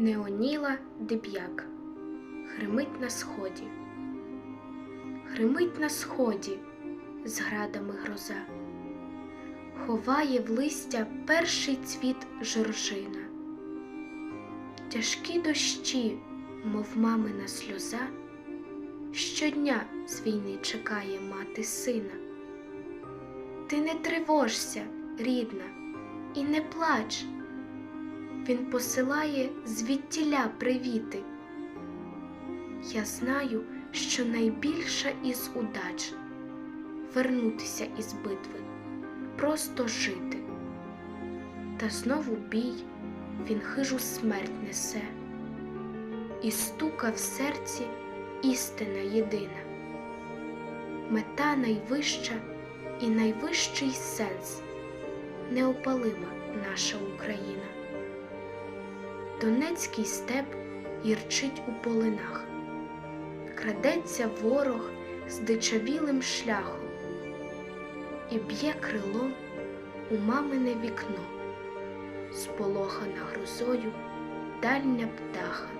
Неоніла Деб'як Гримить на сході. Гримить на сході з градами гроза, ховає в листя перший цвіт жоржина. Тяжкі дощі, мов мамина сльоза, щодня з війни чекає мати сина. Ти не тривожся, рідна, і не плач. Він посилає звідтіля привіти. Я знаю, що найбільша із удач вернутися із битви, просто жити. Та знову бій він хижу смерть несе, і стука в серці істина єдина, мета найвища і найвищий сенс неопалима наша Україна. Донецький степ гірчить у полинах, крадеться ворог з дичавілим шляхом і б'є крилом у мамине вікно, сполохана грозою дальня птаха.